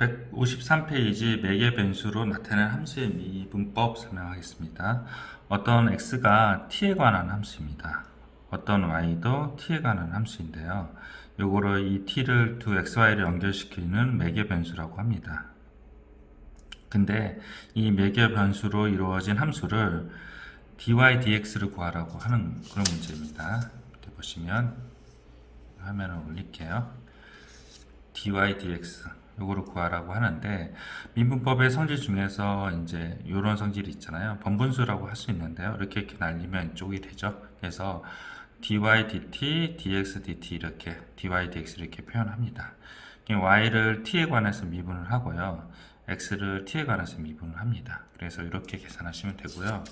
153페이지 매개 변수로 나타낸 함수의 미분법 설명하겠습니다. 어떤 x가 t에 관한 함수입니다. 어떤 y도 t에 관한 함수인데요. 요거를 이 t를 두 xy를 연결시키는 매개 변수라고 합니다. 근데 이 매개 변수로 이루어진 함수를 dy dx를 구하라고 하는 그런 문제입니다. 보시면 화면을 올릴게요. dy dx 요거를 구하라고 하는데 민분법의 성질 중에서 이제 요런 성질이 있잖아요. 번분수라고 할 수 있는데요. 이렇게 이렇게 날리면 이쪽이 되죠. 그래서 dy dt, dx dt 이렇게 dy dx 이렇게 표현합니다. y를 t에 관해서 미분을 하고요. x를 t에 관해서 미분을 합니다. 그래서 이렇게 계산하시면 되고요.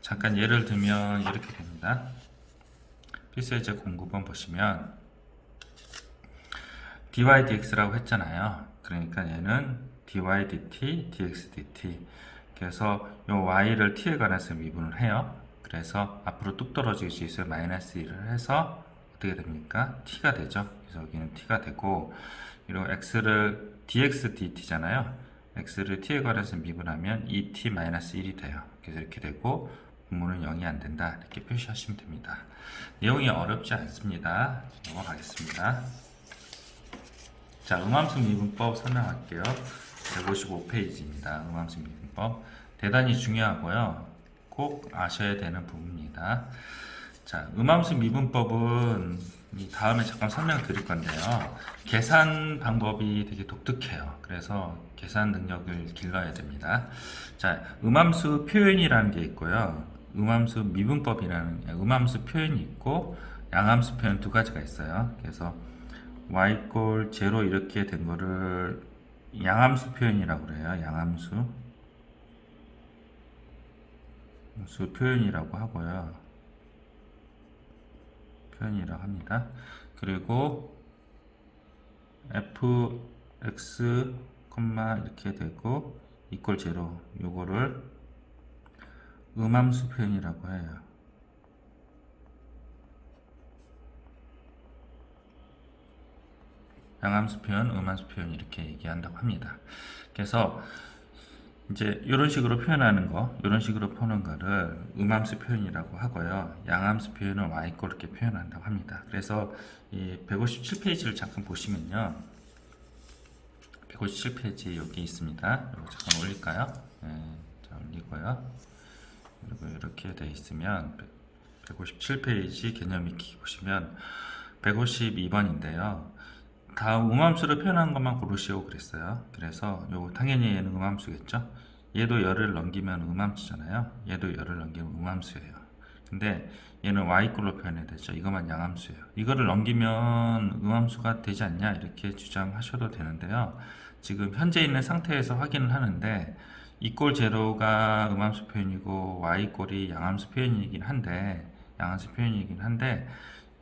잠깐 예를 들면 이렇게 됩니다. 필수예제 공부번 보시면 dy dx라고 했잖아요. 그러니까 얘는 dy dt, dx dt. 그래서 요 y를 t에 관해서 미분을 해요. 그래서 앞으로 뚝 떨어질 수 있어요. 마이너스 1을 해서 어떻게 됩니까? t가 되죠. 그래서 여기는 t가 되고 그리고 x를 dx dt잖아요. x를 t에 관해서 미분하면 2t 마이너스 1이 돼요. 그래서 이렇게 되고 분모는 0이 안 된다. 이렇게 표시하시면 됩니다. 내용이 어렵지 않습니다. 넘어가겠습니다. 자, 음함수 미분법 설명할게요. 155페이지입니다. 음함수 미분법. 대단히 중요하고요. 꼭 아셔야 되는 부분입니다. 자, 음함수 미분법은 이 다음에 잠깐 설명드릴 건데요. 계산 방법이 되게 독특해요. 그래서 계산 능력을 길러야 됩니다. 자, 음함수 표현이라는 게 있고요. 음함수 미분법이라는 음함수 표현이 있고 양함수 표현 두 가지가 있어요. 그래서 y 꼴 제로 이렇게 된 거를 양함수 표현이라고 그래요. 양함수 수 표현이라고 하고요. 표현이라고 합니다. 그리고 fx, 이렇게 되고 이꼴 제로 요거를 음함수 표현이라고 해요. 양함수 표현, 음함수 표현 이렇게 얘기한다고 합니다. 그래서 이제 이런 식으로 표현하는 거, 이런 식으로 푸는 거를 음함수 표현이라고 하고요. 양함수 표현은 y꼴 이렇게 표현한다고 합니다. 그래서 이 157페이지를 잠깐 보시면요. 157페이지 여기 있습니다. 이거 잠깐 올릴까요? 네, 자, 올리고요. 그리고 이렇게 돼 있으면 157페이지 개념 익히기 보시면 152번인데요. 다음 음함수를 표현한 것만 고르시오 그랬어요. 그래서 요 당연히 얘는 음함수겠죠. 얘도 열을 넘기면 음함수잖아요. 얘도 열을 넘기면 음함수예요. 근데 얘는 y꼴로 표현해야 되죠. 이것만 양함수예요. 이거를 넘기면 음함수가 되지 않냐 이렇게 주장하셔도 되는데요. 지금 현재 있는 상태에서 확인을 하는데 이꼴 제로가 음함수 표현이고 y꼴이 양함수 표현이긴 한데 양함수 표현이긴 한데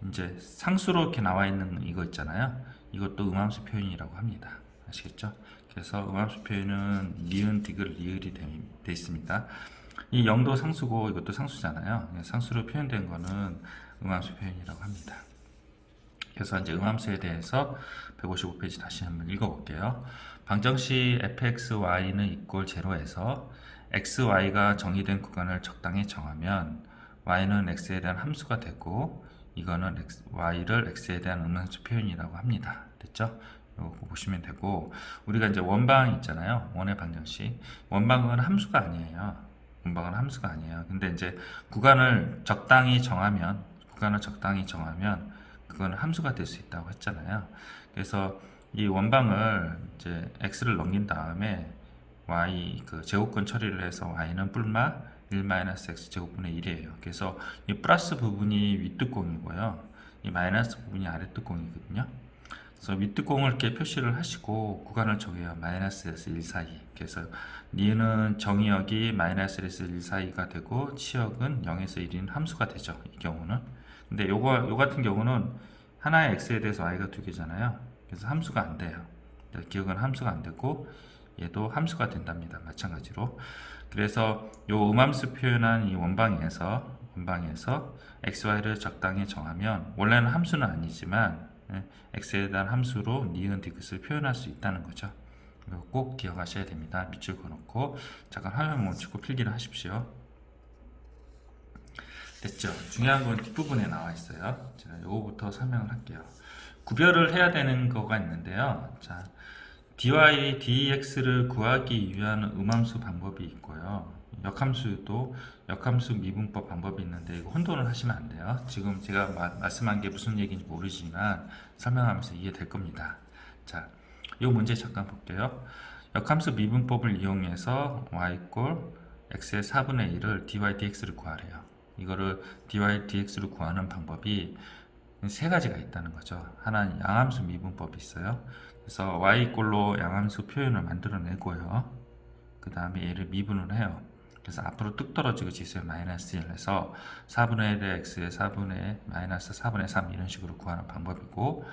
이제 상수로 이렇게 나와 있는 이거 있잖아요. 이것도 음함수 표현이라고 합니다. 아시겠죠? 그래서 음함수 표현은 니은, 디귿, 리을이 되, 돼 있습니다. 이 0도 상수고 이것도 상수잖아요. 상수로 표현된 거는 음함수 표현이라고 합니다. 그래서 이제 음함수에 대해서 155페이지 다시 한번 읽어볼게요. 방정식 fxy는 이꼴 제로에서 xy가 정의된 구간을 적당히 정하면 y는 x에 대한 함수가 되고 이거는 y를 x에 대한 음함수 표현이라고 합니다. 됐죠? 이거 보시면 되고 우리가 이제 원방 있잖아요. 원의 방정식. 원방은 함수가 아니에요. 원방은 함수가 아니에요. 근데 이제 구간을 적당히 정하면 구간을 적당히 정하면 그거는 함수가 될 수 있다고 했잖아요. 그래서 이 원방을 이제 x를 넘긴 다음에 y 그 제곱근 처리를 해서 y는 뿔마 1-x 제곱분의 1이에요. 그래서 이 플러스 부분이 윗뚜껑이고요. 이 마이너스 부분이 아랫뚜껑이거든요. 그래서 윗뚜껑을 이렇게 표시를 하시고 구간을 정해요. 마이너스에서 1 사이. 그래서 니은 정의역이 마이너스에서 1 사이가 되고 치역은 0에서 1인 함수가 되죠. 이 경우는. 근데 요거 요 같은 경우는 하나의 x에 대해서 y가 두 개잖아요. 그래서 함수가 안 돼요. 기억은 함수가 안 되고 얘도 함수가 된답니다. 마찬가지로. 그래서 요 음함수 표현한 이 원방에서 원방에서 xy를 적당히 정하면 원래는 함수는 아니지만 예, x에 대한 함수로 니은 디귿을 표현할 수 있다는 거죠. 꼭 기억하셔야 됩니다. 밑줄 그어놓고 잠깐 화면 멈추고 필기를 하십시오. 됐죠? 중요한 건 뒷부분에 나와 있어요. 제가 요거부터 설명을 할게요. 구별을 해야 되는 거가 있는데요. 자, dy, dx를 구하기 위한 음함수 방법이 있고요. 역함수도 역함수 미분법 방법이 있는데 이거 혼돈을 하시면 안 돼요. 지금 제가 마- 말씀한 게 무슨 얘기인지 모르지만 설명하면서 이해될 겁니다. 자, 이 문제 잠깐 볼게요. 역함수 미분법을 이용해서 y 꼴 x의 4분의 1을 dy dx를 구하래요. 이거를 dy dx를 구하는 방법이 세 가지가 있다는 거죠. 하나는 양함수 미분법이 있어요. 그래서 y 꼴로 양함수 표현을 만들어내고요. 그 다음에 얘를 미분을 해요. 그래서 앞으로 뚝 떨어지고 지수의 마이너스 1에서 4분의 1의 x의 4분의 마이너스 4분의 3 이런 식으로 구하는 방법이고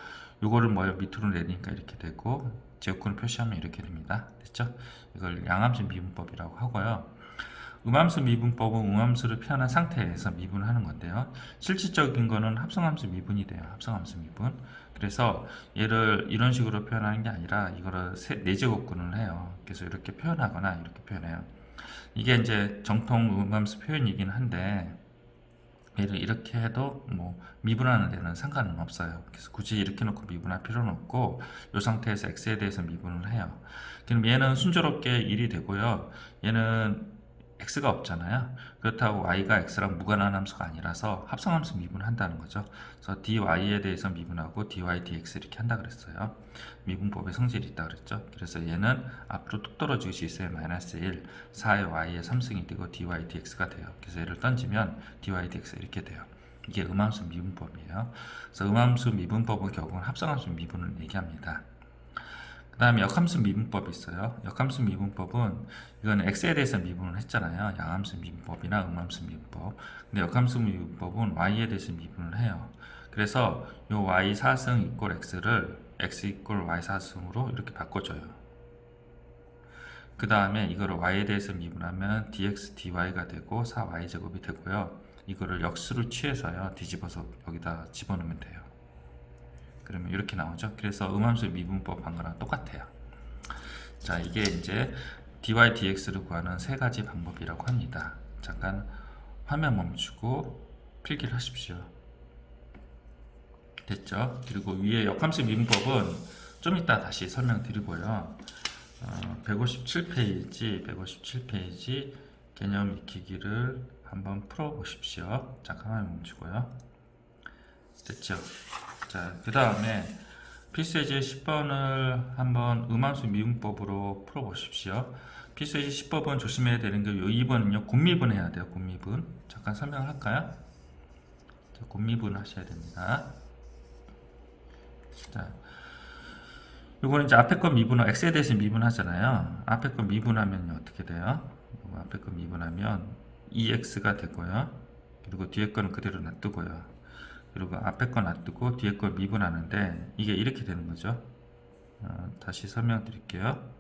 요거를 뭐 밑으로 내리니까 이렇게 되고 제곱근을 표시하면 이렇게 됩니다. 됐죠? 이걸 양함수 미분법이라고 하고요. 음함수 미분법은 음함수를 표현한 상태에서 미분하는 건데요. 실질적인 거는 합성함수 미분이 돼요. 합성함수 미분. 그래서 얘를 이런 식으로 표현하는 게 아니라 이거를 세, 네 제곱근을 해요. 그래서 이렇게 표현하거나 이렇게 표현해요. 이게 이제 정통 음함수 표현이긴 한데 얘를 이렇게 해도 뭐 미분하는 데는 상관은 없어요. 그래서 굳이 이렇게 놓고 미분할 필요는 없고 이 상태에서 x에 대해서 미분을 해요. 그럼 얘는 순조롭게 1이 되고요. 얘는 x가 없잖아요. 그렇다고 y가 x랑 무관한 함수가 아니라서 합성함수 미분한다는 거죠. 그래서 dy에 대해서 미분하고 dy dx 이렇게 한다 그랬어요. 미분법의 성질이 있다 그랬죠. 그래서 얘는 앞으로 뚝 떨어지고 지수의 마이너스 1, 4의 y의 3승이 되고 dy dx가 돼요. 그래서 얘를 던지면 dy dx 이렇게 돼요. 이게 음함수 미분법이에요. 그래서 음함수 미분법은 결국은 합성함수 미분을 얘기합니다. 그 다음에 역함수 미분법이 있어요. 역함수 미분법은 이거는 x에 대해서 미분을 했잖아요. 양함수 미분법이나 음함수 미분법. 근데 역함수 미분법은 y에 대해서 미분을 해요. 그래서 요 y 4승 이꼴 x를 x 이꼴 y 4승으로 이렇게 바꿔줘요. 그 다음에 이거를 y에 대해서 미분하면 dx dy가 되고 4y 제곱이 되고요. 이거를 역수를 취해서요. 뒤집어서 여기다 집어넣으면 돼요. 그러면 이렇게 나오죠. 그래서 음함수 미분법 한 거랑 똑같아요. 자, 이게 이제 dy dx를 구하는 세 가지 방법이라고 합니다. 잠깐 화면 멈추고 필기를 하십시오. 됐죠? 그리고 위에 역함수 미분법은 좀 이따 다시 설명드리고요. 어, 157페이지, 157페이지 개념 익히기를 한번 풀어보십시오. 잠깐 화면 멈추고요. 됐죠? 자, 그 다음에 필수예제 10번을 한번 음함수 미분법으로 풀어보십시오. 필수예제 10법은 조심해야 되는 게 요 2번은요, 곱미분 해야 돼요, 곱미분. 잠깐 설명할까요? 자, 곱미분 하셔야 됩니다. 자, 요거는 이제 앞에 거 미분은 x에 대해서 미분하잖아요. 앞에 거 미분하면 어떻게 돼요? 앞에 거 미분하면 2x가 되고요. 그리고 뒤에 거는 그대로 놔두고요. 그리고 앞에 거 놔두고 뒤에 거 미분하는데 이게 이렇게 되는 거죠. 어, 다시 설명드릴게요.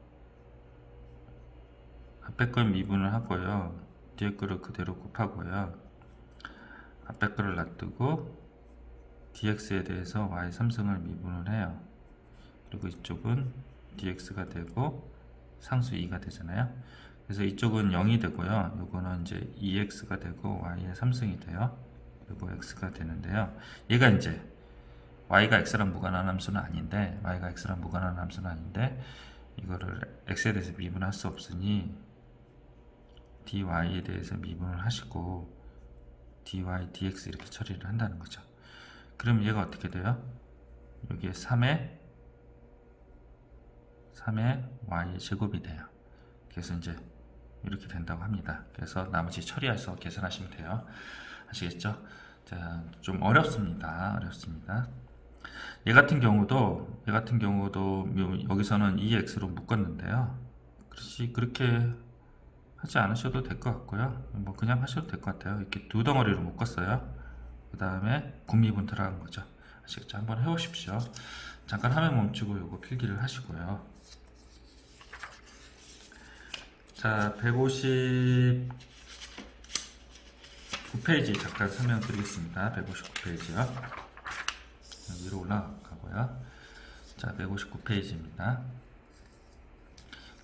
앞에 거 미분을 하고요. 뒤에 거를 그대로 곱하고요. 앞에 거를 놔두고 dx에 대해서 y 3승을 미분을 해요. 그리고 이쪽은 dx가 되고 상수 2가 되잖아요. 그래서 이쪽은 0이 되고요. 요거는 이제 2x가 되고 y의 3승이 돼요. 그리고 x가 되는데요. 얘가 이제 y가 x랑 무관한 함수는 아닌데 y가 x랑 무관한 함수는 아닌데 이거를 x에 대해서 미분할 수 없으니 dy에 대해서 미분을 하시고 dy dx 이렇게 처리를 한다는 거죠. 그럼 얘가 어떻게 돼요? 여기에 3의 3의 y 제곱이 돼요. 그래서 이제 이렇게 된다고 합니다. 그래서 나머지 처리해서 계산하시면 돼요. 아시겠죠? 자, 좀 어렵습니다. 어렵습니다. 얘 같은 경우도 얘 같은 경우도 묘- 여기서는 2x로 묶었는데요. 그렇지 그렇게 하지 않으셔도 될 것 같고요. 뭐 그냥 하셔도 될 것 같아요. 이렇게 두 덩어리로 묶었어요. 그 다음에 군미분 들어간 거죠. 아시겠죠? 한번 해보십시오. 잠깐 화면 멈추고 요거 필기를 하시고요. 자, 159페이지 잠깐 설명드리겠습니다. 159페이지요. 위로 올라가고요. 자, 159페이지입니다.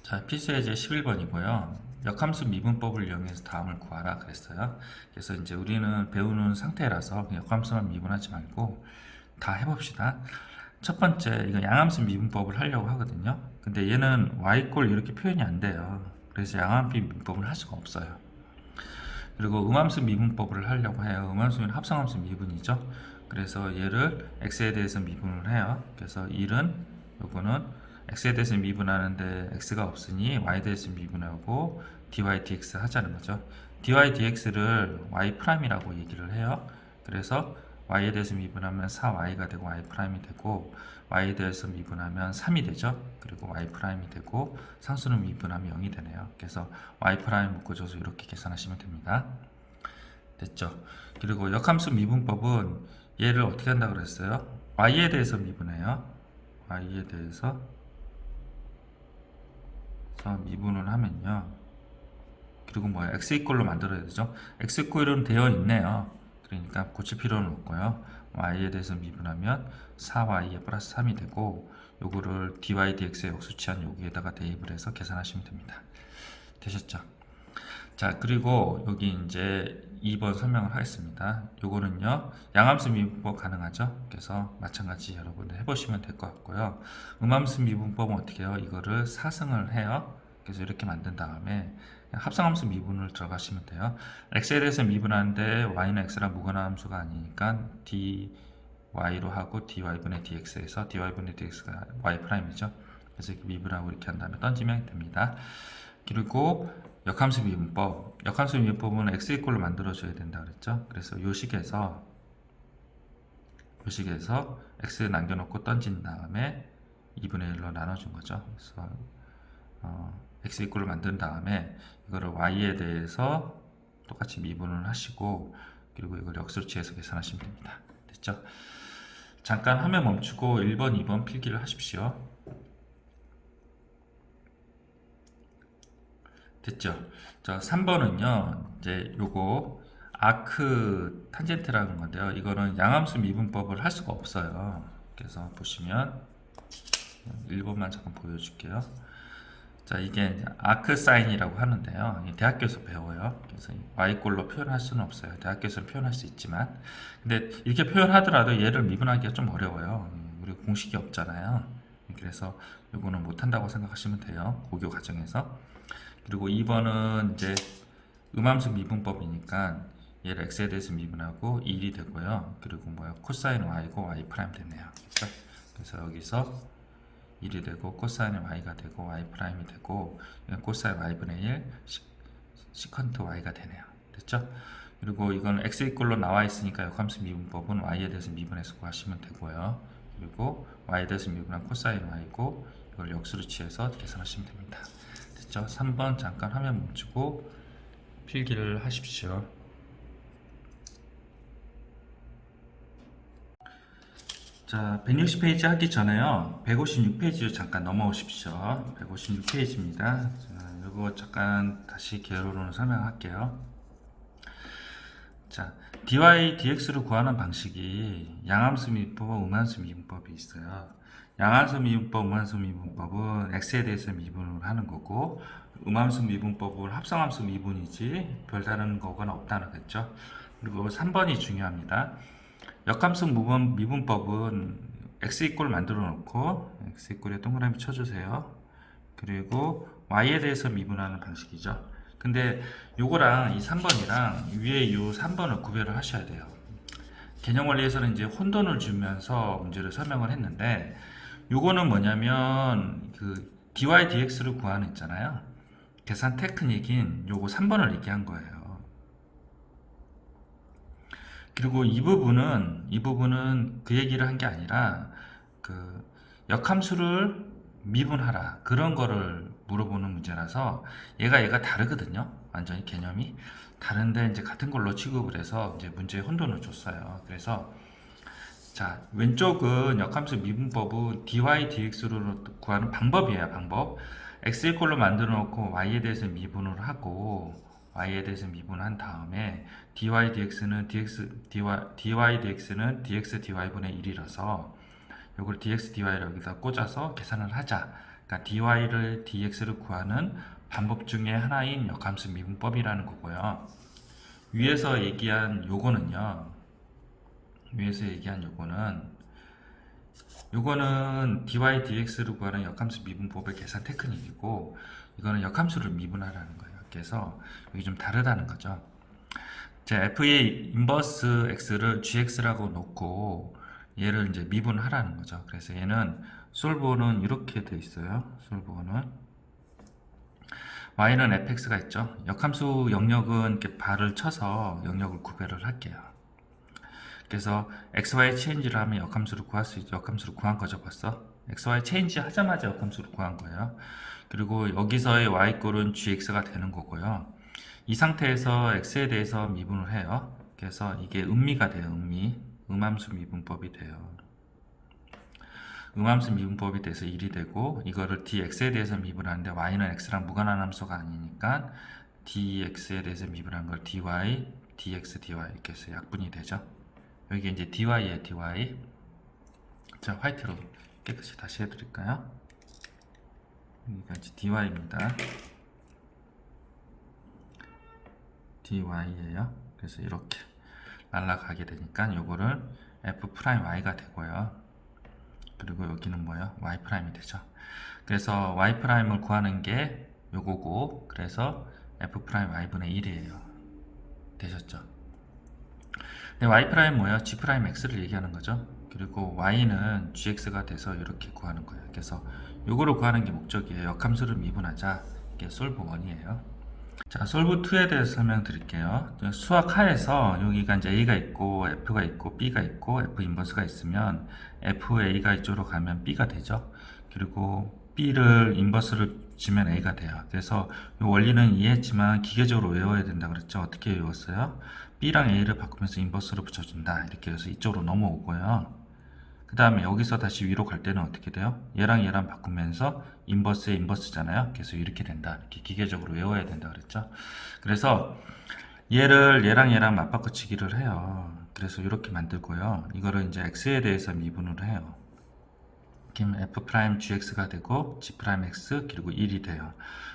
자, 필수예제 11번이고요. 역함수 미분법을 이용해서 다음을 구하라 그랬어요. 그래서 이제 우리는 배우는 상태라서 역함수만 미분하지 말고 다 해봅시다. 첫 번째, 이거 양함수 미분법을 하려고 하거든요. 근데 얘는 y꼴 이렇게 표현이 안 돼요. 그래서 양함수 미분법을 할 수가 없어요. 그리고 음함수 미분법을 하려고 해요. 음함수는 합성함수 미분이죠. 그래서 얘를 x에 대해서 미분을 해요. 그래서 1은 요거는 x에 대해서 미분하는데 x가 없으니 y에 대해서 미분하고 dy dx 하자는 거죠. dy dx를 y 프라임이라고 얘기를 해요. 그래서 y에 대해서 미분하면 4y가 되고 y 프라임이 되고 y에 대해서 미분하면 3이 되죠. 그리고 y 프라임이 되고 상수는 미분하면 0이 되네요. 그래서 y 프라임 묶어줘서 이렇게 계산하시면 됩니다. 됐죠? 그리고 역함수 미분법은 얘를 어떻게 한다고 그랬어요? y에 대해서 미분해요. y에 대해서 미분을 하면요. 그리고 뭐야 x 이꼴로 만들어야 되죠. x 이꼴은 되어 있네요. 그러니까 고칠 필요는 없고요. y에 대해서 미분하면 4y 플러스 3이 되고 요거를 dy dx의 역수치한 여기에다가 대입을 해서 계산하시면 됩니다. 되셨죠? 자 그리고 여기 이제 2번 설명을 하겠습니다. 요거는요 양함수 미분법 가능하죠. 그래서 마찬가지 여러분들 해보시면 될 것 같고요. 음함수 미분법은 어떻게 해요? 이거를 사승을 해요. 그래서 이렇게 만든 다음에 합성함수 미분을 들어가시면 돼요. x에 대해서 미분하는데 y는 x랑 무관한 함수가 아니니까 dy로 하고 dy분의 dx에서 dy분의 dx가 y 프라임이죠. 그래서 이렇게 미분하고 이렇게 한 다음에 던지면 됩니다. 그리고 역함수 미분법. 역함수 미분법은 x 이꼴로 만들어줘야 된다 그랬죠. 그래서 요 식에서 요 식에서 x 남겨놓고 던진 다음에 2분의 1로 나눠준 거죠. 그래서 어, x 이꼴로 만든 다음에 이거를 y에 대해서 똑같이 미분을 하시고 그리고 이걸 역수로 취해서 계산하시면 됩니다. 됐죠? 잠깐 화면 멈추고 1번, 2번 필기를 하십시오. 됐죠? 자, 3번은요. 이제 요거 아크 탄젠트라는 건데요. 이거는 양함수 미분법을 할 수가 없어요. 그래서 보시면 1번만 잠깐 보여줄게요. 자, 이게 아크 사인이라고 하는데요. 이 대학교에서 배워요. 그래서 y꼴로 표현할 수는 없어요. 대학교에서 표현할 수 있지만. 근데 이렇게 표현하더라도 얘를 미분하기가 좀 어려워요. 우리 공식이 없잖아요. 그래서 이거는 못한다고 생각하시면 돼요. 고교 과정에서. 그리고 2번은 이제 음함수 미분법이니까 얘를 x에 대해서 미분하고 1이 되고요. 그리고 뭐야 코사인 y고 y 프라임. 그렇죠? 그래서 여기서 1이 되고 코사인 y가 되고 y 프라임이 되고 코사인 y분의 1 시, 시컨트 y가 되네요. 됐죠? 그리고 이건 x 이꼴로 나와 있으니까 역함수 미분법은 y에 대해서 미분해서 구하시면 되고요. 그리고 y에 대해서 미분한 코사인 y고 이걸 역수로 취해서 계산하시면 됩니다. 됐죠? 3번 잠깐 화면 멈추고 필기를 하십시오. 자, 160페이지 하기 전에요. 156페이지로 잠깐 넘어오십시오. 156페이지입니다. 자, 이거 잠깐 다시 개요로는 설명할게요. 자, dy dx를 구하는 방식이 양함수 미분법, 음함수 미분법이 있어요. 양함수 미분법, 음함수 미분법은 x에 대해서 미분을 하는 거고 음함수 미분법은 합성함수 미분이지 별다른 거건 없다는 거죠. 그리고 3번이 중요합니다. 역함수 무분 미분법은 x 이꼴 만들어 놓고 x 이꼴에 동그라미 쳐주세요. 그리고 y에 대해서 미분하는 방식이죠. 근데 요거랑 이 3번이랑 위에 이 3번을 구별을 하셔야 돼요. 개념 원리에서는 이제 혼돈을 주면서 문제를 설명을 했는데 요거는 뭐냐면 그 dy dx를 구하는 있잖아요. 계산 테크닉인 요거 3번을 얘기한 거예요. 그리고 이 부분은 이 부분은 그 얘기를 한 게 아니라 그 역함수를 미분하라 그런 거를 물어보는 문제라서 얘가 얘가 다르거든요. 완전히 개념이 다른데 이제 같은 걸로 취급을 해서 이제 문제에 혼돈을 줬어요. 그래서 자 왼쪽은 역함수 미분법은 dy dx로 구하는 방법이에요. 방법 x 이꼴로 만들어 놓고 y에 대해서 미분을 하고 y에 대해서 미분한 다음에 dy dx는 dx dy, dy dx는 dx dy분의 1이라서 이걸 dx dy를 여기다 꽂아서 계산을 하자 그러니까 dy를 dx를 구하는 방법 중에 하나인 역함수 미분법이라는 거고요. 위에서 얘기한 요거는요. 위에서 얘기한 요거는 요거는 dy dx를 구하는 역함수 미분법의 계산 테크닉이고 이거는 역함수를 미분하라는 거예요. 그래서 여기 좀 다르다는 거죠. 자, f의 인버스 x를 gx라고 놓고 얘를 이제 미분하라는 거죠. 그래서 얘는 솔버는 이렇게 돼 있어요. 솔버는 y는 fx가 있죠. 역함수 영역은 이렇게 발을 쳐서 영역을 구별을 할게요. 그래서 xy 체인지를 하면 역함수를 구할 수 있죠. 역함수를 구한 거죠, 벌써. xy 체인지 하자마자 역함수를 구한 거예요. 그리고 여기서의 y꼴은 gx가 되는 거고요. 이 상태에서 x에 대해서 미분을 해요. 그래서 이게 음미가 돼요. 음미. 음함수 미분법이 돼요. 음함수 미분법이 돼서 1이 되고 이거를 dx에 대해서 미분하는데 y는 x랑 무관한 함수가 아니니까 dx에 대해서 미분한 걸 dy, dx, dy 이렇게 해서 약분이 되죠. 여기 이제 dy에 dy. 자, 화이트로 깨끗이 다시 해드릴까요? 여기가 이제 dy입니다. dy예요. 그래서 이렇게 날라가게 되니까 요거를 f 프라임 y가 되고요. 그리고 여기는 뭐예요? y 프라임이 되죠. 그래서 y 프라임을 구하는 게 요거고 그래서 f 프라임 y분의 1이에요. 되셨죠? 근데 y 프라임 뭐예요? g 프라임 x를 얘기하는 거죠. 그리고 y는 gx가 돼서 이렇게 구하는 거예요. 그래서 요거를 구하는 게 목적이에요. 역함수를 미분하자. 이게 솔브 1이에요. 자, 솔브 2에 대해서 설명드릴게요. 수학 하에서 여기가 이제 A가 있고 F가 있고 B가 있고 F 인버스가 있으면 FA가 이쪽으로 가면 B가 되죠. 그리고 B를 인버스를 주면 A가 돼요. 그래서 이 원리는 이해했지만 기계적으로 외워야 된다 그랬죠. 어떻게 외웠어요? B랑 A를 바꾸면서 인버스를 붙여준다. 이렇게 해서 이쪽으로 넘어오고요. 그 다음에 여기서 다시 위로 갈 때는 어떻게 돼요? 얘랑 얘랑 바꾸면서 인버스에 인버스잖아요. 그래서 이렇게 된다. 이렇게 기계적으로 외워야 된다 그랬죠. 그래서 얘를 얘랑 얘랑 맞바꾸치기를 해요. 그래서 이렇게 만들고요. 이거를 이제 x에 대해서 미분을 해요. f 프라임 gx가 되고 g 프라임 x 그리고 1이 돼요.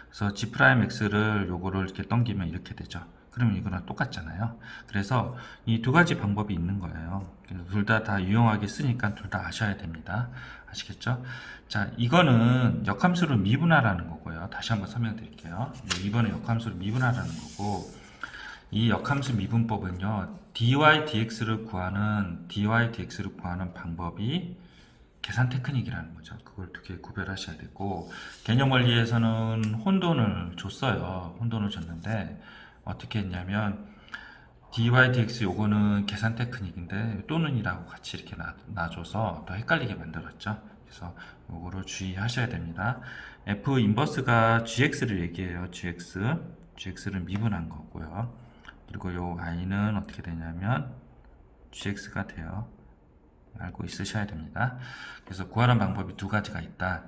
그래서 g 프라임 x를 요거를 이렇게 넘기면 이렇게 되죠. 그러면 이거랑 똑같잖아요. 그래서 이 두 가지 방법이 있는 거예요. 둘 다 다 유용하게 쓰니까 둘 다 아셔야 됩니다. 아시겠죠? 자, 이거는 역함수를 미분하라는 거고요. 다시 한번 설명드릴게요. 네, 이번에 역함수를 미분하라는 거고, 이 역함수 미분법은요, dy dx를 구하는 dy dx를 구하는 방법이 계산 테크닉이라는 거죠. 그걸 두 개 구별하셔야 되고, 개념 원리에서는 혼돈을 줬어요. 혼돈을 줬는데 어떻게 했냐면 dy dx 요거는 계산 테크닉인데 또는이라고 같이 이렇게 놔, 놔줘서 더 헷갈리게 만들었죠. 그래서 요거를 주의하셔야 됩니다. f 인버스가 gx를 얘기해요. gx gx를 미분한 거고요. 그리고 요 i는 어떻게 되냐면 gx가 돼요. 알고 있으셔야 됩니다. 그래서 구하는 방법이 두 가지가 있다.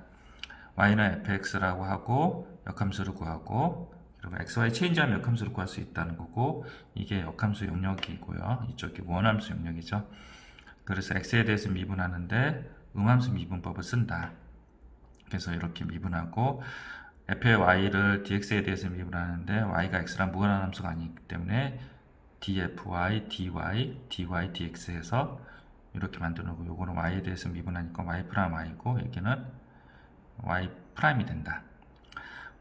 y는 fx라고 하고 역함수를 구하고 그리고 xy 체인지하면 역함수를 구할 수 있다는 거고 이게 역함수 영역이고요. 이쪽이 원함수 영역이죠. 그래서 x에 대해서 미분하는데 음함수 미분법을 쓴다. 그래서 이렇게 미분하고 f의 y를 dx에 대해서 미분하는데 y가 x랑 무관한 함수가 아니기 때문에 dfy, dy, dy, dx에서 이렇게 만들어 놓고 요거는 y에 대해서 미분하니까 y 프라임 y고 여기는 y 프라임이 된다.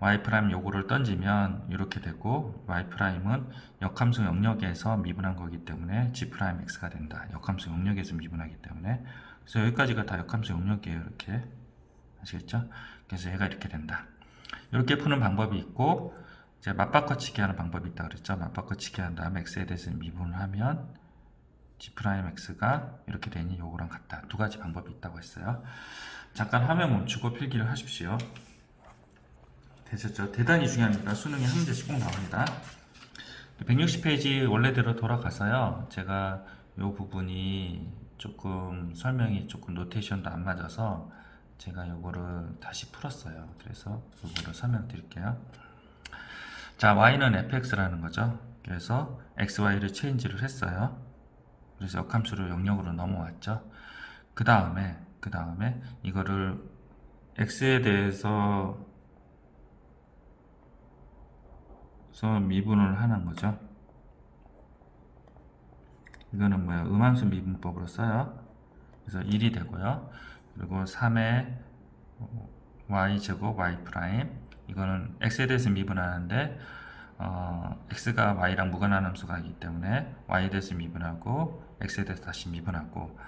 Y 프라임 요거를 던지면 이렇게 되고 y 프라임은 역함수 영역에서 미분한 거기 때문에 g 프라임 x가 된다. 역함수 영역에서 미분하기 때문에 그래서 여기까지가 다 역함수 영역이에요. 이렇게 아시겠죠? 그래서 얘가 이렇게 된다. 이렇게 푸는 방법이 있고 이제 맞바꿔치기 하는 방법이 있다 그랬죠? 맞바꿔치기 한 다음에 x에 대해서 미분을 하면 g 프라임 x가 이렇게 되니 요거랑 같다. 두 가지 방법이 있다고 했어요. 잠깐 화면 멈추고 필기를 하십시오. 되셨죠? 대단히 중요합니다. 수능에 한 문제씩 꼭 나옵니다. 160페이지 원래대로 돌아가서요. 제가 이 부분이 조금 설명이 조금 노테이션도 안 맞아서 제가 이거를 다시 풀었어요. 그래서 이거를 설명드릴게요. 자, y는 fx라는 거죠. 그래서 xy를 체인지를 했어요. 그래서 역함수를 영역으로 넘어왔죠. 그 다음에 그 다음에 이거를 x에 대해서 서 미분을 하는 거죠. 이거는 뭐야? 음함수 미분법으로 써요. 그래서 1이 되고요. 그리고 3의 y 제곱 y 프라임 이거는 x에 대해서 미분하는데 어, x가 y랑 무관한 함수가 기 때문에 y에 대해서 미분하고 x에 대해서 다시 미분하고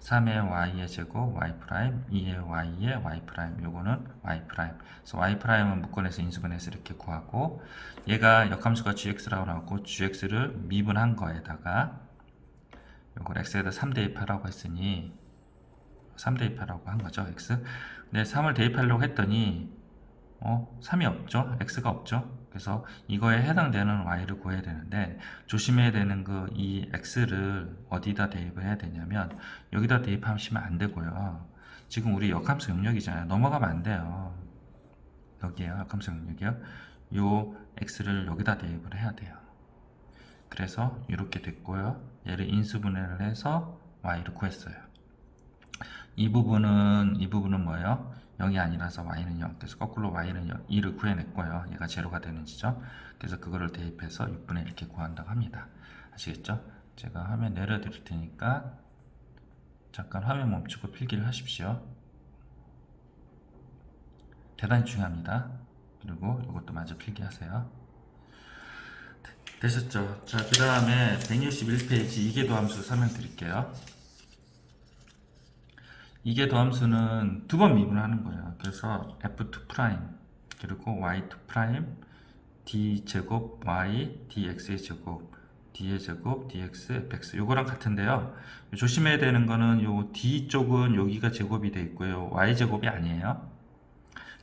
3의 y의 제곱 y 프라임 2의 y의 y 프라임 요거는 y 프라임. 그래서 y 프라임은 묶어내서 인수분해서 이렇게 구하고 얘가 역함수가 gx라고 나왔고 gx를 미분한 거에다가 요걸 x에다 3 대입하라고 했으니 3 대입하라고 한 거죠 x. 근데 3을 대입하려고 했더니 어 3이 없죠? x가 없죠 그래서 이거에 해당되는 y를 구해야 되는데 조심해야 되는 그 이 x를 어디다 대입을 해야 되냐면 여기다 대입하시면 안 되고요. 지금 우리 역함수 영역이잖아요. 넘어가면 안 돼요. 여기에요. 역함수 영역이요. 요 x를 여기다 대입을 해야 돼요. 그래서 이렇게 됐고요. 얘를 인수분해를 해서 y를 구했어요. 이 부분은 이 부분은 뭐예요? 0이 아니라서 y는 0 그래서 거꾸로 y는 0, 2를 구해냈고요 얘가 제로가 되는 지점 그래서 그거를 대입해서 6분의 이렇게 구한다고 합니다 아시겠죠? 제가 화면 내려드릴 테니까 잠깐 화면 멈추고 필기를 하십시오 대단히 중요합니다 그리고 이것도 마저 필기하세요 되셨죠? 자, 그 다음에 161페이지 이계도 함수 설명드릴게요. 이계도 함수는 두 번 미분하는 거예요. 그래서 f2 프라임 그리고 y2 프라임 d 제곱 y dx의 제곱 d의 제곱 dx fx 요거랑 같은데요. 조심해야 되는 거는 요 d 쪽은 여기가 제곱이 돼 있고요. y 제곱이 아니에요.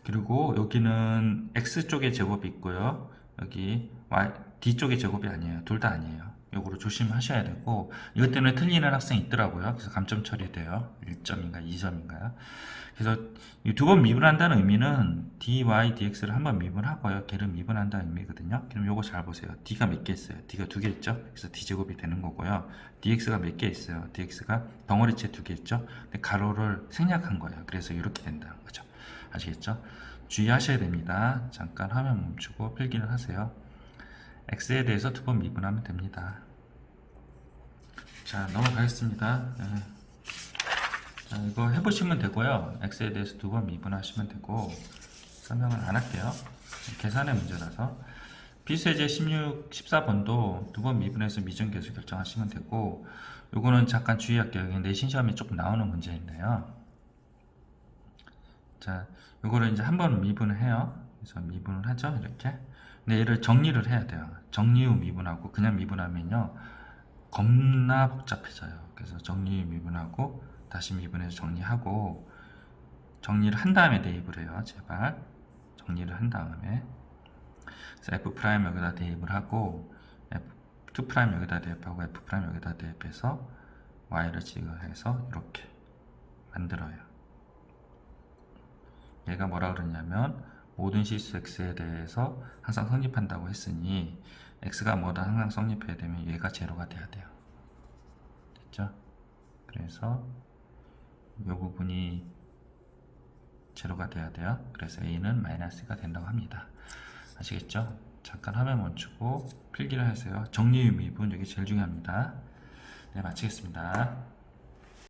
그리고 여기는 x 쪽에 제곱이 있고요. 여기 y D쪽의 제곱이 아니에요. 둘 다 아니에요. 요거를 조심하셔야 되고 이것 때문에 틀리는 학생이 있더라고요. 그래서 감점 처리돼요. 1점인가 2점인가요? 그래서 이두번 미분한다는 의미는 dy, dx를 한 번 미분하고요. 걔를 미분한다는 의미거든요. 그럼 요거 잘 보세요. d가 몇 개 있어요? d가 두 개 있죠? 그래서 d제곱이 되는 거고요. dx가 몇 개 있어요? dx가 덩어리째 두 개 있죠? 근데 가로를 생략한 거예요. 그래서 이렇게 된다는 거죠. 아시겠죠? 주의하셔야 됩니다. 잠깐 화면 멈추고 필기를 하세요. X에 대해서 두 번 미분하면 됩니다. 자, 넘어가겠습니다. 네. 자, 이거 해보시면 되고요. x에 대해서 두 번 미분하시면 되고 설명을 안 할게요. 계산의 문제라서 필수예제 16, 14번도 두 번 미분해서 미정계수 결정하시면 되고 요거는 잠깐 주의할게요. 내신 시험에 조금 나오는 문제인데요. 자, 요거를 이제 한 번 미분을 해요. 그래서 미분을 하죠. 이렇게. 근데 얘를 정리를 해야 돼요. 정리 후 미분하고 그냥 미분하면요. 겁나 복잡해져요. 그래서 정리 후 미분하고 다시 미분해서 정리하고 정리를 한 다음에 대입을 해요. 제발. 정리를 한 다음에 그래서 f 프라임 여기다 대입을 하고 f2 프라임 여기다 대입하고 f 프라임 여기다 대입해서 y를 지그해서 이렇게 만들어요. 얘가 뭐라 그러냐면 모든 실수 x에 대해서 항상 성립한다고 했으니 x가 뭐다 항상 성립해야 되면 얘가 제로가 돼야 돼요. 됐죠? 그래서 이 부분이 제로가 돼야 돼요. 그래서 a는 마이너스가 된다고 합니다. 아시겠죠? 잠깐 화면 멈추고 필기를 하세요. 정리 미분 여기 제일 중요합니다. 네, 마치겠습니다.